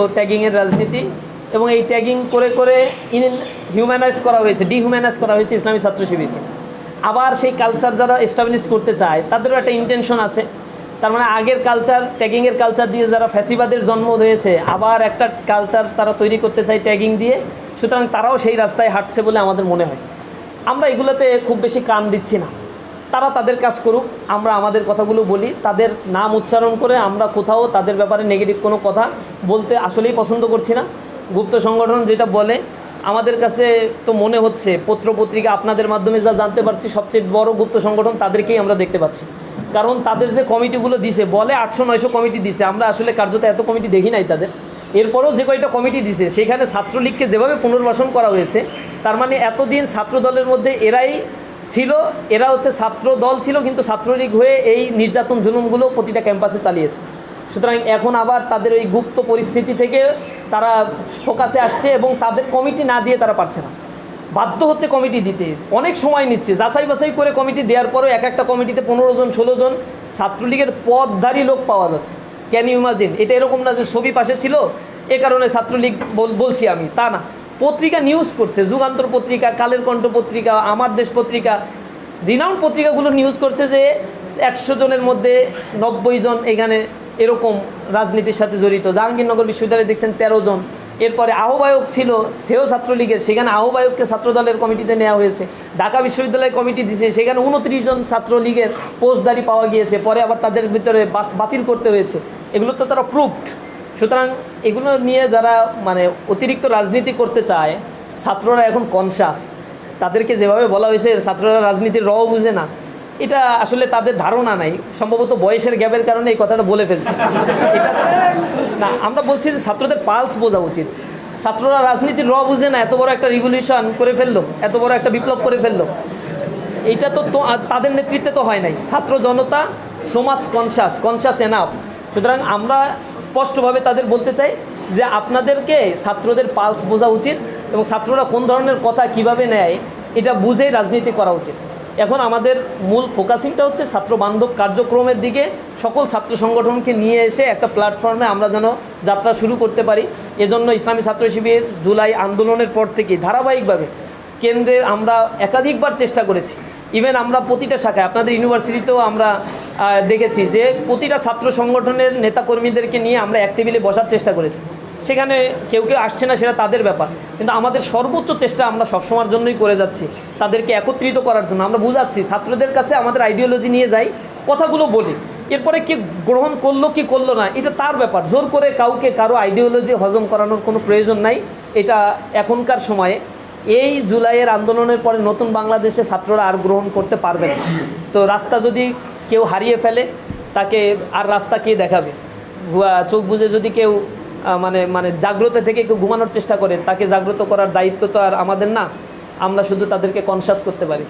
তো ট্যাগিংয়ের রাজনীতি এবং এই ট্যাগিং করে করে ইন হিউম্যানাইজ করা হয়েছে ডিহিউম্যানাইজ করা হয়েছে ইসলামী ছাত্র শিবিরকে। আবার সেই কালচার যারা এস্টাবলিশ করতে চায়, তাদেরও একটা ইন্টেনশন আছে। তার মানে আগের কালচার ট্যাগিংয়ের কালচার দিয়ে যারা ফ্যাসিবাদের জন্ম হয়েছে, আবার একটা কালচার তারা তৈরি করতে চায় ট্যাগিং দিয়ে, সুতরাং তারাও সেই রাস্তায় হাঁটছে বলে আমাদের মনে হয়। আমরা এগুলোতে খুব বেশি কান দিচ্ছি না। তারা তাদের কাজ করুক, আমরা আমাদের কথাগুলো বলি, তাদের নাম উচ্চারণ করে আমরা কোথাও তাদের ব্যাপারে নেগেটিভ কোনো কথা বলতে আসলেই পছন্দ করছি না। গুপ্ত সংগঠন যেটা বলে, আমাদের কাছে তো মনে হচ্ছে পত্র পত্রিকা আপনাদের মাধ্যমে যা জানতে পারছি, সবচেয়ে বড় গুপ্ত সংগঠন তাদেরকেই আমরা দেখতে পাচ্ছি। কারণ তাদের যে কমিটিগুলো দিছে, বলে আটশো নয়শো কমিটি দিছে, আমরা আসলে কার্যত এত কমিটি দেখি নাই তাদের। এরপরেও যে কয়টা কমিটি দিছে, সেখানে ছাত্রলীগকে যেভাবে পুনর্বাসন করা হয়েছে, তার মানে এতদিন ছাত্র দলের মধ্যে এরাই ছিল, এরা হচ্ছে ছাত্র দল ছিল, কিন্তু ছাত্রলীগ হয়ে এই নির্যাতন জুলুমগুলো প্রতিটা ক্যাম্পাসে চালিয়েছে। সুতরাং এখন আবার তাদের ওই গুপ্ত পরিস্থিতি থেকে তারা ফোকাসে আসছে এবং তাদের কমিটি না দিয়ে তারা পারছে না। বাধ্য হচ্ছে কমিটি দিতে। অনেক সময় নিচ্ছে। যাচাই বাছাই করে কমিটি দেওয়ার পরেও এক একটা কমিটিতে পনেরো জন, ষোলো জন ছাত্রলীগের পদধারী লোক পাওয়া যাচ্ছে। ক্যান ইউ ইমাজিন এটা এরকম না যে ছবি পাশে ছিল, এ কারণে ছাত্রলীগ বলছি আমি, তা না। পত্রিকা নিউজ করছে, যুগান্তর পত্রিকা, কালের কণ্ঠ পত্রিকা, আমার দেশ পত্রিকা রিনাউন্ড পত্রিকাগুলো নিউজ করছে যে একশো জনের মধ্যে নব্বই জন এখানে এরকম রাজনীতির সাথে জড়িত। জাহাঙ্গীরনগর বিশ্ববিদ্যালয়ে দেখছেন তেরো জন। এরপরে আহ্বায়ক ছিল সেও ছাত্রলীগের, সেখানে আহ্বায়ককে ছাত্রদলের কমিটিতে নেওয়া হয়েছে। ঢাকা বিশ্ববিদ্যালয় কমিটি দিছে, সেখানে উনত্রিশ জন ছাত্রলীগের পোস্টদারি পাওয়া গিয়েছে। পরে আবার তাদের ভিতরে বাতিল করতে হয়েছে। এগুলো তো তারা প্রুফড সুতরাং এগুলো নিয়ে যারা মানে অতিরিক্ত রাজনীতি করতে চায়, ছাত্ররা এখন কনসাস তাদেরকে যেভাবে বলা হয়েছে, ছাত্ররা রাজনীতির রও বুঝে না। এটা আসলে তাদের ধারণা নাই। সম্ভবত বয়সের গ্যাপের কারণে এই কথাটা বলে ফেলছে। এটা না, আমরা বলছি যে ছাত্রদের পালস বোঝা উচিত। ছাত্ররা রাজনীতির র বুঝে না, এত বড় একটা রিভলিউশন করে ফেলল, এত বড় একটা বিপ্লব করে ফেলল। এইটা তো তাদের নেতৃত্বে তো হয় নাই। ছাত্র জনতা সমাজ কনসাস কনসাস এনাফ সুতরাং আমরা স্পষ্টভাবে তাদের বলতে চাই যে আপনাদেরকে ছাত্রদের পালস বোঝা উচিত এবং ছাত্ররা কোন ধরনের কথা কীভাবে নেয়, এটা বুঝেই রাজনীতি করা উচিত। এখন আমাদের মূল ফোকাসিংটা হচ্ছে ছাত্র বান্ধব কার্যক্রমের দিকে, সকল ছাত্র সংগঠনকে নিয়ে এসে একটা প্ল্যাটফর্মে আমরা যেন যাত্রা শুরু করতে পারি। এজন্য ইসলামী ছাত্র শিবির জুলাই আন্দোলনের পর থেকে ধারাবাহিকভাবে কেন্দ্রে আমরা একাধিকবার চেষ্টা করেছি। ইভেন আমরা প্রতিটা শাখায়, আপনাদের ইউনিভার্সিটিতেও আমরা দেখেছি যে প্রতিটা ছাত্র সংগঠনের নেতাকর্মীদেরকে নিয়ে আমরা এক টেবিলে বসার চেষ্টা করেছি। সেখানে কেউ কেউ আসছে না, সেটা তাদের ব্যাপার। কিন্তু আমাদের সর্বোচ্চ চেষ্টা আমরা সবসময়ের জন্যই করে যাচ্ছি, তাদেরকে একত্রিত করার জন্য। আমরা বুঝাচ্ছি, ছাত্রদের কাছে আমাদের আইডিওলজি নিয়ে যাই, কথাগুলো বলি। এরপরে কি গ্রহণ করল, কি করল না, এটা তার ব্যাপার। জোর করে কাউকে কারও আইডিওলজি হজম করানোর কোনো প্রয়োজন নাই। এটা এখনকার সময়ে। এই জুলাইয়ের আন্দোলনের পরে নতুন বাংলাদেশে ছাত্ররা আর গ্রহণ করতে পারবে না। তো রাস্তা যদি কেউ হারিয়ে ফেলে, তাকে আর রাস্তা কে দেখাবে? চোখ বুঝে যদি কেউ মানে মানে জাগ্রত থেকে কেউ ঘুমানোর চেষ্টা করে, তাকে জাগ্রত করার দায়িত্ব তো আর আমাদের না। আমরা শুধু তাদেরকে কনসাস করতে পারি।